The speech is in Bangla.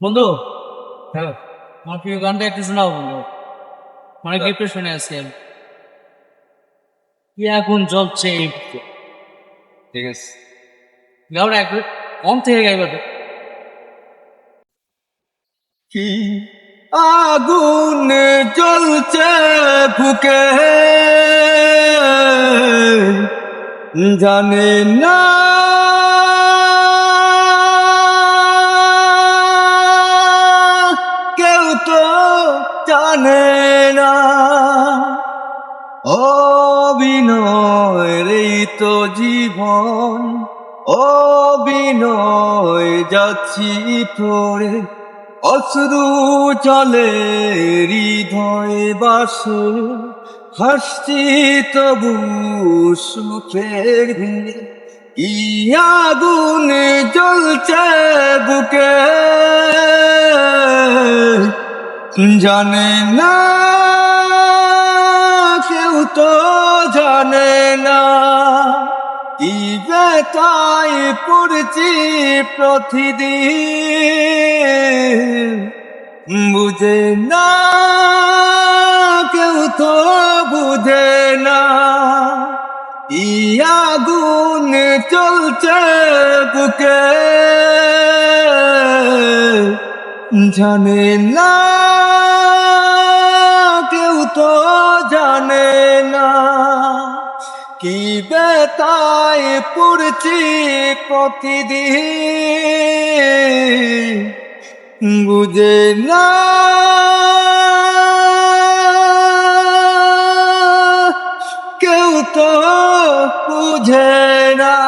বন্ধু হ্যাঁ আমার প্রিয় গানটা একটু শোনাও বন্ধু। অনেক ডিপ্রেশনে আছি আমি। কি আগুন জ্বলছে এই ঠিক আছে। গাও না একটু কম থেকে গাইবা তো। কি আগুন জ্বলছে বুকে? জানে না জানে না। অবিনয় রে তো জীবন অবিনয় যাচ্ছি পড়ে। অশ্রু চলে হৃদয় বাসে, হাসছি তবু সুখের কি আগুন জ্বলছে বুকে জানে না, কেউ তো জানে না। কি বেতাই পড়ছি প্রতিদিন, বুঝে না, কেউ তো বুঝে না। কি আগুন চলছে বুকে, জানে না কি বেতায় পড়ছি প্রতিদিন? বুঝে না। কেউ তো বুঝে না।